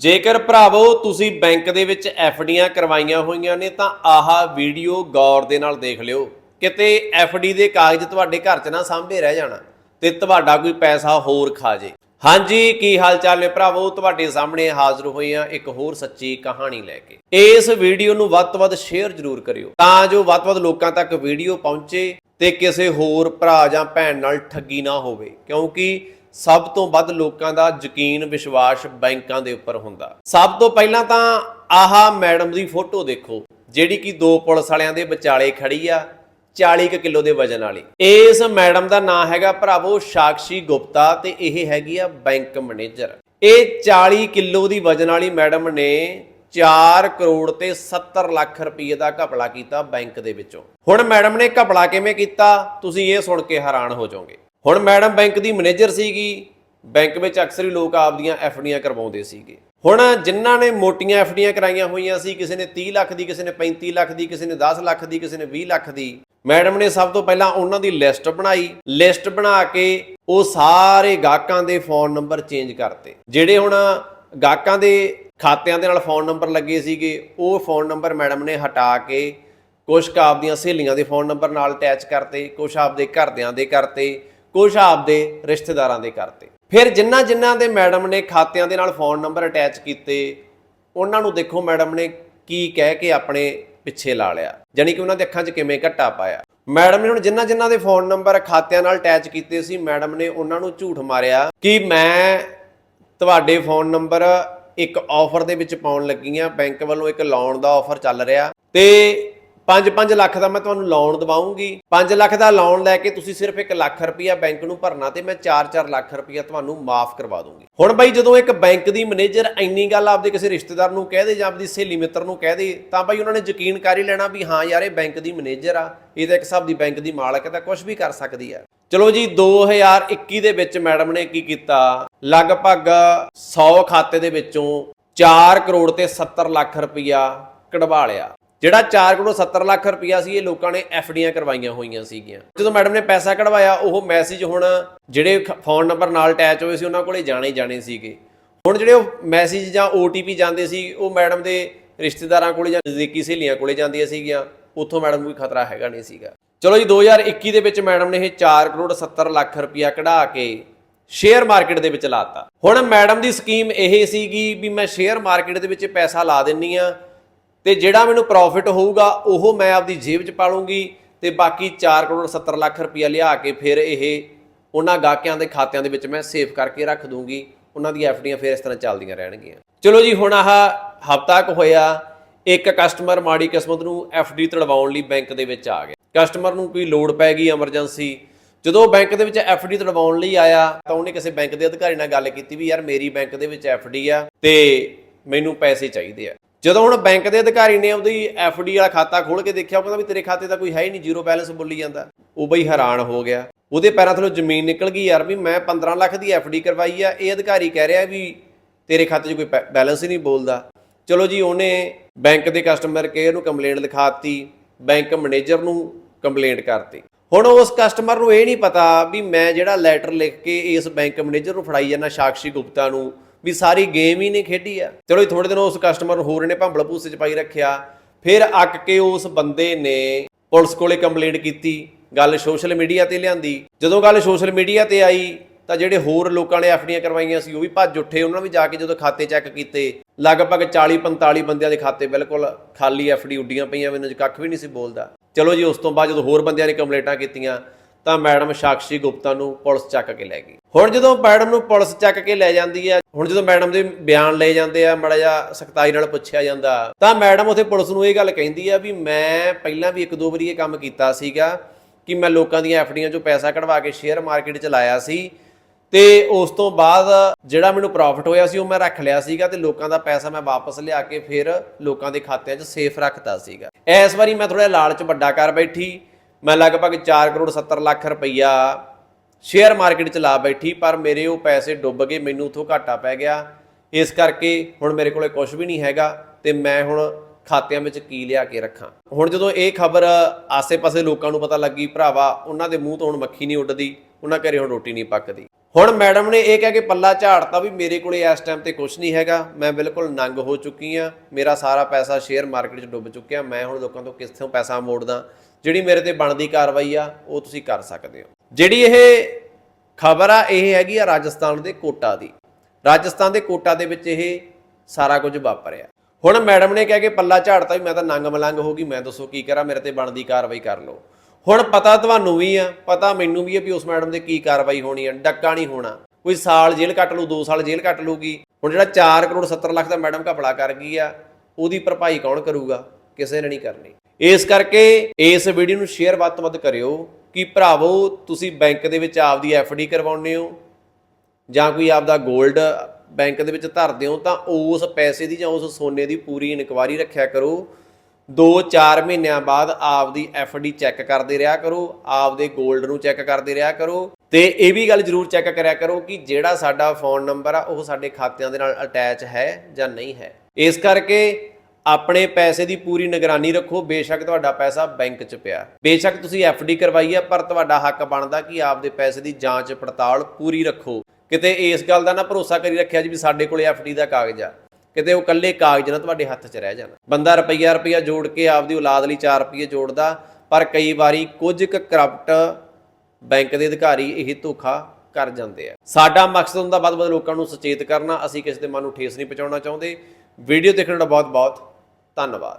ਜੇਕਰ ਭਰਾਵੋ ਤੁਸੀਂ ਬੈਂਕ ਦੇ ਵਿੱਚ ਡੀਆਂ ਕਰਵਾਈਆਂ ਹੋਈਆਂ ਨੇ, ਤਾਂ ਆਹ ਵੀਡੀਓ ਗੌਰ ਦੇ ਨਾਲ ਦੇਖ ਲਿਓ। ਕਿਤੇ ਡੀ ਦੇ ਕਾਗਜ਼ ਤੁਹਾਡੇ ਘਰ 'ਚ ਨਾ ਸਾਂਭੇ ਰਹਿ ਜਾਣਾ ਤੇ ਤੁਹਾਡਾ ਕੋਈ ਪੈਸਾ ਹੋਰ ਖਾ ਜੇ। ਹਾਂਜੀ, ਕੀ ਹਾਲ ਚਾਲ ਨੇ ਭਰਾਵੋ? ਤੁਹਾਡੇ ਸਾਹਮਣੇ ਹਾਜ਼ਰ ਹੋਏ ਆ ਇੱਕ ਹੋਰ ਸੱਚੀ ਕਹਾਣੀ ਲੈ ਕੇ। ਇਸ ਵੀਡੀਓ ਨੂੰ ਵੱਧ ਤੋਂ ਵੱਧ ਸ਼ੇਅਰ ਜ਼ਰੂਰ ਕਰਿਓ, ਤਾਂ ਜੋ ਵੱਧ ਤੋਂ ਵੱਧ ਲੋਕਾਂ ਤੱਕ ਵੀਡੀਓ ਪਹੁੰਚੇ ਤੇ ਕਿਸੇ ਹੋਰ ਭਰਾ ਜਾਂ ਭੈਣ ਨਾਲ ਠੱਗੀ ਨਾ ਹੋਵੇ। ਕਿਉਂਕਿ ਸਭ ਤੋਂ ਵੱਧ ਲੋਕਾਂ ਦਾ ਯਕੀਨ ਵਿਸ਼ਵਾਸ ਬੈਂਕਾਂ ਦੇ ਉੱਪਰ ਹੁੰਦਾ। ਸਭ ਤੋਂ ਪਹਿਲਾਂ ਤਾਂ ਆਹ ਮੈਡਮ ਦੀ ਫੋਟੋ ਦੇਖੋ, ਜਿਹੜੀ ਕਿ ਦੋ ਪੁਲਿਸ ਵਾਲਿਆਂ ਦੇ ਵਿਚਾਲੇ ਖੜੀ ਆ 40 ਕੁ ਕਿਲੋ ਦੇ ਵਜਨ ਵਾਲੀ। ਇਸ ਮੈਡਮ ਦਾ ਨਾਮ ਹੈਗਾ ਭਰਾਵੋ ਸਾਕਸ਼ੀ ਗੁਪਤਾ ਤੇ ਇਹ ਹੈਗੀ ਆ ਬੈਂਕ ਮੈਨੇਜਰ। ਇਹ 40 ਕਿਲੋ ਦੀ ਵਜਨ ਵਾਲੀ ਮੈਡਮ ਨੇ 4 ਕਰੋੜ ਤੇ 70 ਲੱਖ ਰੁਪਏ ਦਾ ਘਪਲਾ ਕੀਤਾ ਬੈਂਕ ਦੇ ਵਿੱਚੋਂ। ਹੁਣ ਮੈਡਮ ਨੇ ਘਪਲਾ ਕਿਵੇਂ ਕੀਤਾ? ਤੁਸੀਂ ਇਹ ਸੁਣ ਕੇ ਹੈਰਾਨ ਹੋ ਜਾਓਗੇ। ਹੁਣ ਮੈਡਮ ਬੈਂਕ ਦੀ ਮੈਨੇਜਰ ਸੀਗੀ, ਬੈਂਕ ਵਿੱਚ ਅਕਸਰ ਹੀ ਲੋਕ ਆਪਦੀਆਂ ਐਫਡੀਆਂ ਕਰਵਾਉਂਦੇ ਸੀਗੇ। ਹੁਣ ਜਿਨ੍ਹਾਂ ਨੇ ਮੋਟੀਆਂ ਐਫਡੀਆਂ ਕਰਾਈਆਂ ਹੋਈਆਂ ਸੀ, ਕਿਸੇ ਨੇ 30 ਲੱਖ ਦੀ, ਕਿਸੇ ਨੇ 35 ਲੱਖ ਦੀ, ਕਿਸੇ ਨੇ 10 ਲੱਖ ਦੀ, ਕਿਸੇ ਨੇ 20 ਲੱਖ ਦੀ, ਮੈਡਮ ਨੇ ਸਭ ਤੋਂ ਪਹਿਲਾਂ ਉਹਨਾਂ ਦੀ ਲਿਸਟ ਬਣਾਈ। ਲਿਸਟ ਬਣਾ ਕੇ ਉਹ ਸਾਰੇ ਗਾਹਕਾਂ ਦੇ ਫੋਨ ਨੰਬਰ ਚੇਂਜ ਕਰਤੇ। ਜਿਹੜੇ ਹੁਣ ਗਾਹਕਾਂ ਦੇ ਖਾਤਿਆਂ ਦੇ ਨਾਲ ਫੋਨ ਨੰਬਰ ਲੱਗੇ ਸੀਗੇ, ਉਹ ਫੋਨ ਨੰਬਰ ਮੈਡਮ ਨੇ ਹਟਾ ਕੇ ਕੁਝ ਕੁ ਆਪਦੀਆਂ ਸਹੇਲੀਆਂ ਦੇ ਫੋਨ ਨੰਬਰ ਨਾਲ ਅਟੈਚ ਕਰਤੇ ਕੁਝ ਆਪਦੇ ਘਰਦਿਆਂ ਦੇ ਕਰਤੇ। ਕੁਝ ਆਪਦੇ ਰਿਸ਼ਤੇਦਾਰਾਂ ਦੇ ਕਰਤੇ। ਫਿਰ ਜਿਨ੍ਹਾਂ ਜਿਨ੍ਹਾਂ ਦੇ ਮੈਡਮ ਨੇ ਖਾਤਿਆਂ ਦੇ ਨਾਲ ਫੋਨ ਨੰਬਰ ਅਟੈਚ ਕੀਤੇ, ਉਹਨਾਂ ਨੂੰ ਦੇਖੋ ਮੈਡਮ ਨੇ ਕੀ ਕਹਿ ਕੇ ਆਪਣੇ ਪਿੱਛੇ ਲਾ ਲਿਆ। ਜਾਨੀ ਕਿ ਉਹਨਾਂ ਦੇ ਅੱਖਾਂ 'ਚ ਕਿਵੇਂ ਘੱਟਾ ਪਾਇਆ। ਮੈਡਮ ਨੇ ਹੁਣ ਜਿਨ੍ਹਾਂ ਜਿਨ੍ਹਾਂ ਦੇ ਫੋਨ ਨੰਬਰ ਖਾਤਿਆਂ ਨਾਲ ਅਟੈਚ ਕੀਤੇ ਸੀ, ਮੈਡਮ ਨੇ ਉਹਨਾਂ ਨੂੰ ਝੂਠ ਮਾਰਿਆ ਕਿ ਮੈਂ ਤੁਹਾਡੇ ਫੋਨ ਨੰਬਰ ਇੱਕ ਆਫਰ ਦੇ ਵਿੱਚ ਪਾਉਣ ਲੱਗੀ ਆ ਬੈਂਕ ਵੱਲੋਂ ਇੱਕ ਲੋਨ ਦਾ ਆਫਰ ਚੱਲ ਰਿਹਾ ਤੇ 5-5 ਲੱਖ ਦਾ ਮੈਂ ਤੁਹਾਨੂੰ ਲੋਨ ਦਵਾਉਂਗੀ। 5 ਲੱਖ ਦਾ ਲੋਨ ਲੈ ਕੇ ਤੁਸੀਂ ਸਿਰਫ 1 ਲੱਖ ਰੁਪਇਆ ਬੈਂਕ ਨੂੰ ਭਰਨਾ ਤੇ ਮੈਂ 4-4 ਲੱਖ ਰੁਪਇਆ ਤੁਹਾਨੂੰ ਮਾਫ ਕਰਵਾ ਦੂੰਗੀ। ਹੁਣ ਬਾਈ ਜਦੋਂ ਇੱਕ ਬੈਂਕ ਦੀ ਮੈਨੇਜਰ ਇੰਨੀ ਗੱਲ ਆਪਦੇ ਕਿਸੇ ਰਿਸ਼ਤੇਦਾਰ ਨੂੰ ਕਹਿ ਦੇ ਜਾਂ ਆਪਦੀ ਸਹੇਲੀ ਮਿੱਤਰ ਨੂੰ ਕਹਿ ਦੇ, ਤਾਂ ਬਾਈ ਉਹਨਾਂ ਨੇ ਯਕੀਨ ਕਰ ਹੀ ਲੈਣਾ ਵੀ ਹਾਂ ਯਾਰ ਇਹ ਬੈਂਕ ਦੀ ਮੈਨੇਜਰ ਆ, ਇਹ ਤਾਂ ਇੱਕ ਹਿਸਾਬ ਦੀ ਬੈਂਕ ਦੀ ਮਾਲਕ ਹੈ ਤਾਂ ਕੁਝ ਵੀ ਕਰ ਸਕਦੀ ਆ। ਚਲੋ ਜੀ 2021 ਦੇ ਵਿੱਚ ਮੈਡਮ ਨੇ ਕੀ ਕੀਤਾ? ਲਗਭਗ 100 ਖਾਤੇ ਦੇ ਵਿੱਚੋਂ 4 ਕਰੋੜ ਤੇ 70 ਲੱਖ ਰੁਪਇਆ ਕਢਵਾ ਲਿਆ। ਜਿਹੜਾ 4 ਕਰੋੜ 70 ਲੱਖ ਰੁਪਇਆ ਸੀ, ਇਹ ਲੋਕਾਂ ਨੇ ਡੀਆਂ ਕਰਵਾਈਆਂ ਹੋਈਆਂ ਸੀਗੀਆਂ। ਜਦੋਂ ਮੈਡਮ ਨੇ ਪੈਸਾ ਕਢਵਾਇਆ, ਉਹ ਮੈਸੇਜ ਹੁਣ ਜਿਹੜੇ ਫੋਨ ਨੰਬਰ ਨਾਲ ਅਟੈਚ ਹੋਏ ਸੀ, ਉਹਨਾਂ ਕੋਲੇ ਜਾਣੇ ਹੀ ਜਾਣੇ ਸੀਗੇ। ਹੁਣ ਜਿਹੜੇ ਉਹ ਮੈਸੇਜ ਜਾਂ OTP ਜਾਂਦੇ ਸੀ, ਉਹ ਮੈਡਮ ਦੇ ਰਿਸ਼ਤੇਦਾਰਾਂ ਕੋਲੇ ਜਾਂ ਨਜ਼ਦੀਕੀ ਸਹੇਲੀਆਂ ਕੋਲੇ ਜਾਂਦੀਆਂ ਸੀਗੀਆਂ, ਉੱਥੋਂ ਮੈਡਮ ਨੂੰ ਕੋਈ ਖਤਰਾ ਹੈਗਾ ਨਹੀਂ ਸੀਗਾ। ਚਲੋ ਜੀ 2021 ਦੇ ਵਿੱਚ ਮੈਡਮ ਨੇ ਇਹ 4 ਕਰੋੜ 70 ਲੱਖ ਰੁਪਇਆ ਕਢਾ ਕੇ ਸ਼ੇਅਰ ਮਾਰਕੀਟ ਦੇ ਵਿੱਚ ਲਾਤਾ ਹੁਣ ਮੈਡਮ ਦੀ ਸਕੀਮ ਇਹ ਸੀਗੀ ਵੀ ਮੈਂ ਸ਼ੇਅਰ ਮਾਰਕੀਟ ਦੇ ਵਿੱਚ ਪੈਸਾ ਲਾ ਦਿੰਨੀ ਆ ਤੇ ਜਿਹੜਾ ਮੈਨੂੰ ਪ੍ਰੋਫਿਟ ਹੋਊਗਾ, ਉਹ ਮੈਂ ਆਪਦੀ ਜੇਬ 'ਚ ਪਾ ਲੂੰਗੀ ਤੇ ਬਾਕੀ 4 ਕਰੋੜ 70 ਲੱਖ ਰੁਪਇਆ ਲਿਆ ਕੇ ਫਿਰ ਇਹ ਉਹਨਾਂ ਗਾਹਕਿਆਂ ਦੇ ਖਾਤਿਆਂ ਦੇ ਵਿੱਚ ਮੈਂ ਸੇਵ ਕਰਕੇ ਰੱਖ ਦੂੰਗੀ। ਉਹਨਾਂ ਦੀਆਂ ਐਫਡੀਆਂ ਫਿਰ ਇਸ ਤਰ੍ਹਾਂ ਚੱਲਦੀਆਂ ਰਹਿਣਗੀਆਂ। ਚਲੋ ਜੀ, ਹੁਣ ਆਹ ਹਫ਼ਤਾ ਕੁ ਹੋਇਆ, ਇੱਕ ਕਸਟਮਰ ਮਾੜੀ ਕਿਸਮਤ ਨੂੰ ਐਫਡੀ ਤੜਵਾਉਣ ਲਈ ਬੈਂਕ ਦੇ ਵਿੱਚ ਆ ਗਿਆ। ਕਸਟਮਰ ਨੂੰ ਕੋਈ ਲੋੜ ਪੈ ਗਈ ਐਮਰਜੈਂਸੀ ਜਦੋਂ ਉਹ ਬੈਂਕ ਦੇ ਵਿੱਚ ਐਫਡੀ ਤੜਵਾਉਣ ਲਈ ਆਇਆ, ਤਾਂ ਉਹਨੇ ਕਿਸੇ ਬੈਂਕ ਦੇ ਅਧਿਕਾਰੀ ਨਾਲ ਗੱਲ ਕੀਤੀ ਵੀ ਯਾਰ ਮੇਰੀ ਬੈਂਕ ਦੇ ਵਿੱਚ ਐਫਡੀ ਆ ਤੇ ਮੈਨੂੰ ਪੈਸੇ ਚਾਹੀਦੇ ਆ। ਜਦੋਂ ਹੁਣ ਬੈਂਕ ਦੇ ਅਧਿਕਾਰੀ ਨੇ ਉਹਦੀ ਐਫਡੀ ਵਾਲਾ ਖਾਤਾ ਖੋਲ ਕੇ ਦੇਖਿਆ, ਉਹ ਕਹਿੰਦਾ ਵੀ ਤੇਰੇ ਖਾਤੇ ਦਾ ਕੋਈ ਹੈ ਹੀ ਨਹੀਂ, ਜ਼ੀਰੋ ਬੈਲੈਂਸ ਬੋਲੀ ਜਾਂਦਾ। ਉਹ ਬਈ ਹੈਰਾਨ ਹੋ ਗਿਆ। ਉਹਦੇ ਪੈਰਾਂ ਥੱਲੋਂ ਜ਼ਮੀਨ ਨਿਕਲ ਗਈ, ਯਾਰ ਵੀ ਮੈਂ 15 ਲੱਖ ਦੀ ਐਫਡੀ ਕਰਵਾਈ ਆ, ਇਹ ਅਧਿਕਾਰੀ ਕਹਿ ਰਿਹਾ ਵੀ ਤੇਰੇ ਖਾਤੇ 'ਚ ਕੋਈ ਬੈ- ਬੈਲੈਂਸ ਹੀ ਨਹੀਂ ਬੋਲਦਾ। ਚਲੋ ਜੀ, ਉਹਨੇ ਬੈਂਕ ਦੇ ਕਸਟਮਰ ਕੇਅਰ ਨੂੰ ਕੰਪਲੇਂਟ ਲਿਖਾਤੀ, ਬੈਂਕ ਮੈਨੇਜਰ ਨੂੰ ਕੰਪਲੇਂਟ ਕਰਤੀ। ਹੁਣ ਉਸ ਕਸਟਮਰ ਨੂੰ ਇਹ ਨਹੀਂ ਪਤਾ ਵੀ ਮੈਂ ਜਿਹੜਾ ਲੈਟਰ ਲਿਖ ਕੇ ਇਸ ਬੈਂਕ ਮੈਨੇਜਰ ਨੂੰ ਫੜਾਈ ਜਾਂਦਾ, ਸਾਕਸ਼ੀ ਗੁਪਤਾ ਨੂੰ ਵੀ ਸਾਰੀ ਗੇਮ ਹੀ ਨਹੀਂ ਖੇਡੀ ਆ। ਚਲੋ ਜੀ ਥੋੜੇ ਦਿਨ ਉਸ ਕਸਟਮਰ ਨੂੰ ਹੋਰ ਨੇ ਭੰਬਲ ਭੂਸੇ ਚ ਪਾਈ ਰੱਖਿਆ। ਫਿਰ ਅੱਕ ਕੇ ਉਸ ਬੰਦੇ ਨੇ ਪੁਲਿਸ ਕੋਲੇ ਕੰਪਲੇਂਟ ਕੀਤੀ, ਗੱਲ ਸੋਸ਼ਲ ਮੀਡੀਆ ਤੇ ਲਿਆਂਦੀ। ਜਦੋਂ ਗੱਲ ਸੋਸ਼ਲ ਮੀਡੀਆ ਤੇ ਆਈ, ਤਾਂ ਜਿਹੜੇ ਹੋਰ ਲੋਕਾਂ ਨੇ ਐਫਡੀਆਂ ਕਰਵਾਈਆਂ ਸੀ, ਉਹ ਵੀ ਭੱਜ ਉੱਠੇ। ਉਹਨਾਂ ਵੀ ਜਾ ਕੇ ਜਦੋਂ ਖਾਤੇ ਚੈੱਕ ਕੀਤੇ, ਲਗਭਗ 40 45 ਬੰਦਿਆਂ ਦੇ ਖਾਤੇ ਬਿਲਕੁਲ ਖਾਲੀ ਐਫਡੀ ਉੱਡੀਆਂ ਪਈਆਂ। ਮੈਨੂੰ ਕੱਖ ਵੀ ਨਹੀਂ ਸੀ ਬੋਲਦਾ। ਚਲੋ ਜੀ, ਉਸ ਤੋਂ ਬਾਅਦ ਜਦੋਂ ਹੋਰ ਬੰਦਿਆਂ ਨੇ ਕੰਪਲੇਂਟਾਂ ਕੀਤੀਆਂ ਤਾਂ ਮੈਡਮ ਸਾਕਸ਼ੀ ਗੁਪਤਾ ਨੂੰ ਪੁਲਿਸ ਚੱਕ ਕੇ ਲੈ ਗਈ। ਹੁਣ ਜਦੋਂ ਮੈਡਮ ਨੂੰ ਪੁਲਿਸ ਚੱਕ ਕੇ ਲੈ ਜਾਂਦੀ ਹੈ ਹੁਣ ਜਦੋਂ ਮੈਡਮ ਦੇ ਬਿਆਨ ਲਏ ਜਾਂਦੇ ਆ, ਮੜਾ ਜਾ ਸਖਤਾਈ ਨਾਲ ਪੁੱਛਿਆ ਜਾਂਦਾ, ਤਾਂ ਮੈਡਮ ਉਥੇ ਪੁਲਿਸ ਨੂੰ ਇਹ ਗੱਲ ਕਹਿੰਦੀ ਆ ਵੀ ਮੈਂ ਪਹਿਲਾਂ ਵੀ ਇੱਕ ਦੋ ਵਾਰੀ ਇਹ ਕੰਮ ਕੀਤਾ ਸੀਗਾ ਕਿ ਮੈਂ ਲੋਕਾਂ ਦੀਆਂ ਐਫਡੀਆਂ ਚੋਂ ਪੈਸਾ ਕਢਵਾ ਕੇ ਸ਼ੇਅਰ ਮਾਰਕੀਟ 'ਚ ਲਾਇਆ ਸੀ ਤੇ ਉਸ ਤੋਂ ਬਾਅਦ ਜਿਹੜਾ ਮੈਨੂੰ ਪ੍ਰੋਫਿਟ ਹੋਇਆ ਸੀ ਉਹ ਮੈਂ ਰੱਖ ਲਿਆ ਸੀਗਾ ਤੇ ਲੋਕਾਂ ਦਾ ਪੈਸਾ ਮੈਂ ਵਾਪਸ ਲਿਆ ਕੇ ਫਿਰ ਲੋਕਾਂ ਦੇ ਖਾਤਿਆਂ 'ਚ ਸੇਫ ਰੱਖਤਾ ਸੀਗਾ। ਇਸ ਵਾਰੀ ਮੈਂ ਥੋੜਾ ਲਾਲਚ ਵੱਡਾ ਕਰ ਬੈਠੀ ਮੈਂ ਲਗਭਗ 4 ਕਰੋੜ 70 ਲੱਖ ਰੁਪਈਆ ਸ਼ੇਅਰ ਮਾਰਕੀਟ 'ਚ ਲਾ ਬੈਠੀ, ਪਰ ਮੇਰੇ ਉਹ ਪੈਸੇ ਡੁੱਬ ਗਏ, ਮੈਨੂੰ ਉਥੋਂ ਘਾਟਾ ਪੈ ਗਿਆ। ਇਸ ਕਰਕੇ ਹੁਣ ਮੇਰੇ ਕੋਲੇ ਕੁਝ ਵੀ ਨਹੀਂ ਹੈਗਾ ਤੇ ਮੈਂ ਹੁਣ ਖਾਤਿਆਂ ਵਿੱਚ ਕੀ ਲਿਆ ਕੇ ਰੱਖਾਂ। ਹੁਣ ਜਦੋਂ ਇਹ ਖਬਰ ਆਸੇ-ਪਾਸੇ ਲੋਕਾਂ ਨੂੰ ਪਤਾ ਲੱਗੀ, ਭਰਾਵਾ, ਉਹਨਾਂ ਦੇ ਮੂੰਹ ਤੋਂ ਹੁਣ ਮੱਖੀ ਨਹੀਂ ਉੱਡਦੀ, ਉਹਨਾਂ ਘਰੇ ਹੁਣ ਰੋਟੀ ਨਹੀਂ ਪੱਕਦੀ। ਹੁਣ ਮੈਡਮ ਨੇ ਇਹ ਕਹਿ ਕੇ ਪੱਲਾ ਝਾੜਤਾ ਵੀ ਮੇਰੇ ਕੋਲੇ ਇਸ ਟਾਈਮ ਤੇ ਕੁਝ ਨਹੀਂ ਹੈਗਾ, ਮੈਂ ਬਿਲਕੁਲ ਨੰਗ ਹੋ ਚੁੱਕੀ ਆ ਮੇਰਾ ਸਾਰਾ ਪੈਸਾ ਸ਼ੇਅਰ ਮਾਰਕੀਟ 'ਚ ਡੁੱਬ ਚੁੱਕਿਆ, ਮੈਂ ਹੁਣ ਲੋਕਾਂ ਤੋਂ ਕਿੱਥੋਂ ਪੈਸਾ ਮੋੜਦਾ? ਜਿਹੜੀ ਮੇਰੇ ਤੇ ਬਣਦੀ ਕਾਰਵਾਈ ਆ, ਉਹ ਤੁਸੀਂ ਕਰ ਸਕਦੇ ਹੋ। ਜਿਹੜੀ ਇਹ ਖਬਰ ਆ, ਇਹ ਹੈਗੀ ਆ ਰਾਜਸਥਾਨ ਦੇ ਕੋਟਾ ਦੀ। ਰਾਜਸਥਾਨ ਦੇ ਕੋਟਾ ਦੇ ਵਿੱਚ ਇਹ ਸਾਰਾ ਕੁਝ ਵਾਪਰਿਆ। ਹੁਣ ਮੈਡਮ ਨੇ ਕਹਿ ਕੇ ਪੱਲਾ ਝਾੜਤਾ ਵੀ ਮੈਂ ਤਾਂ ਨੰਗ ਮਲੰਗ ਹੋ ਗਈ, ਮੈਂ ਦੱਸੋ ਕੀ ਕਰਾਂ, ਮੇਰੇ ਤੇ ਬਣਦੀ ਕਾਰਵਾਈ ਕਰ ਲਓ। ਹੁਣ ਪਤਾ ਤੁਹਾਨੂੰ ਵੀ ਆ, ਪਤਾ ਮੈਨੂੰ ਵੀ ਆ ਵੀ ਉਸ ਮੈਡਮ ਦੇ ਕੀ ਕਾਰਵਾਈ ਹੋਣੀ ਆ, ਡੱਕਾ ਨਹੀਂ ਹੋਣਾ। ਕੋਈ ਸਾਲ ਜੇਲ੍ਹ ਕੱਟ ਲੂ 2 ਸਾਲ ਜੇਲ੍ਹ ਕੱਟ ਲੂਗੀ ਹੁਣ ਜਿਹੜਾ 4 ਕਰੋੜ 70 ਲੱਖ ਦਾ ਮੈਡਮ ਘਪਲਾ ਕਰ ਗਈ ਆ, ਉਹਦੀ ਭਰਪਾਈ ਕੌਣ ਕਰੂਗਾ? ਕਿਸੇ ਨੇ ਨਹੀਂ ਕਰਨੀ। ਇਸ ਕਰਕੇ ਇਸ ਵੀਡੀਓ ਨੂੰ ਸ਼ੇਅਰ ਵੱਧ ਤੋਂ ਵੱਧ ਕਰਿਓ ਕਿ ਭਰਾਵੋ, ਤੁਸੀਂ ਬੈਂਕ ਦੇ ਵਿੱਚ ਆਪਦੀ ਡੀ ਕਰਵਾਉਂਦੇ ਹੋ ਜਾਂ ਕੋਈ ਆਪਦਾ 골ਡ ਬੈਂਕ ਦੇ ਵਿੱਚ ਧਰਦੇ ਹੋ, ਤਾਂ ਉਸ ਪੈਸੇ ਦੀ ਜਾਂ ਉਸ ਸੋਨੇ ਦੀ ਪੂਰੀ ਇਨਕੁਆਰੀ ਰੱਖਿਆ ਕਰੋ। 2-4 ਮਹੀਨਿਆਂ ਬਾਅਦ ਆਪਦੀ ਡੀ ਚੈੱਕ ਕਰਦੇ ਰਿਹਾ ਕਰੋ, ਆਪਦੇ 골ਡ ਨੂੰ ਚੈੱਕ ਕਰਦੇ ਰਿਹਾ ਕਰੋ ਤੇ ਇਹ ਵੀ ਗੱਲ ਜ਼ਰੂਰ ਚੈੱਕ ਕਰਿਆ ਕਰੋ ਕਿ ਜਿਹੜਾ ਸਾਡਾ ਫੋਨ ਨੰਬਰ ਆ, ਉਹ ਸਾਡੇ ਖਾਤਿਆਂ ਦੇ ਨਾਲ ਅਟੈਚ ਹੈ ਜਾਂ ਨਹੀਂ ਹੈ। ਇਸ ਕਰਕੇ ਆਪਣੇ ਪੈਸੇ ਦੀ ਪੂਰੀ ਨਿਗਰਾਨੀ ਰੱਖੋ। ਬੇਸ਼ੱਕ ਤੁਹਾਡਾ ਪੈਸਾ ਬੈਂਕ 'ਚ ਪਿਆ। ਬੇਸ਼ੱਕ ਤੁਸੀਂ ਡੀ ਕਰਵਾਈ ਆ, ਪਰ ਤੁਹਾਡਾ ਹੱਕ ਬਣਦਾ ਕਿ ਆਪਦੇ ਪੈਸੇ ਦੀ ਜਾਂਚ, ਪੜਤਾਲ ਪੂਰੀ ਰੱਖੋ। ਕਿਤੇ ਇਸ ਗੱਲ ਦਾ ਨਾ ਭਰੋਸਾ ਕਰੀ ਰੱਖਿਆ ਜੀ ਵੀ ਸਾਡੇ ਕੋਲੇ ਡੀ ਦਾ ਕਾਗਜ਼ ਆ। ਕਿਤੇ ਉਹ ਕੱਲੇ ਕਾਗਜ਼ ਨਾ ਤੁਹਾਡੇ ਹੱਥ 'ਚ ਰਹਿ ਜਾਣ। ਬੰਦਾ ਰੁਪਈਆ ਰੁਪਈਆ ਜੋੜ ਕੇ ਆਪਦੀ ਔਲਾਦ ਲਈ 4 ਰੁਪਈਏ ਜੋੜਦਾ, ਪਰ ਕਈ ਵਾਰੀ ਕੁਝ ਕੁ ਕਰਪਟ ਬੈਂਕ ਦੇ ਅਧਿਕਾਰੀ ਇਹ ਧੋਖਾ ਕਰ ਜਾਂਦੇ ਆ। ਸਾਡਾ ਮਕਸਦ ਹੁੰਦਾ ਵੱਧ ਵੱਧ ਲੋਕਾਂ ਨੂੰ ਸੁਚੇਤ ਕਰਨਾ। ਅਸੀਂ ਕਿਸੇ ਦੇ ਮਨ ਨੂੰ ਠੇਸ ਨਹੀਂ ਪਹੁੰਚਾਉਣਾ ਚਾਹੁੰਦੇ। ਵੀਡੀਓ ਦੇਖਣ ਦਾ ਬਹੁਤ ਬਹੁਤ ਧੰਨਵਾਦ।